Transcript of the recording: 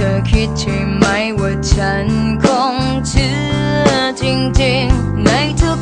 ธอคิดใช่ไหมว่าฉันคงเชื่อจริงๆในทุก